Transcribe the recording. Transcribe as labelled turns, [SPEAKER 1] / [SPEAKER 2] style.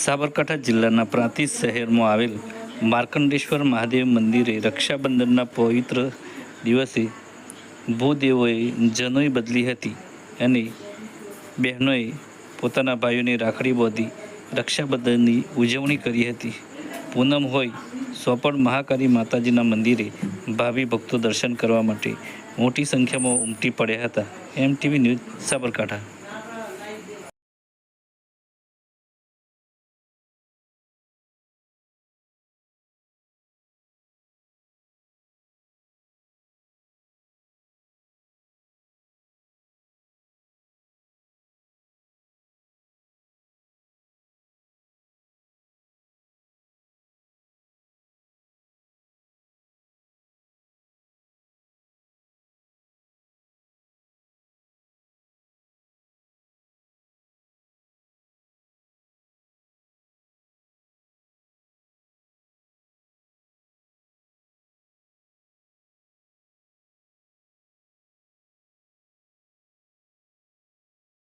[SPEAKER 1] સાબરકાંઠા જિલ્લાના પ્રાંતિજ શહેરમાં આવેલ માર્કંડેશ્વર મહાદેવ મંદિરે રક્ષાબંધનના પવિત્ર દિવસે ભૂદેવોએ જનોઈ બદલી હતી અને બહેનોએ પોતાના ભાઈઓને રાખડી બાંધી રક્ષાબંધનની ઉજવણી કરી હતી. પૂનમ હોય સોપણ મહાકાળી માતાજીના મંદિરે ભાવિ ભક્તો દર્શન કરવા માટે મોટી સંખ્યામાં ઉમટી પડ્યા હતા. MTV news Sabarkantha.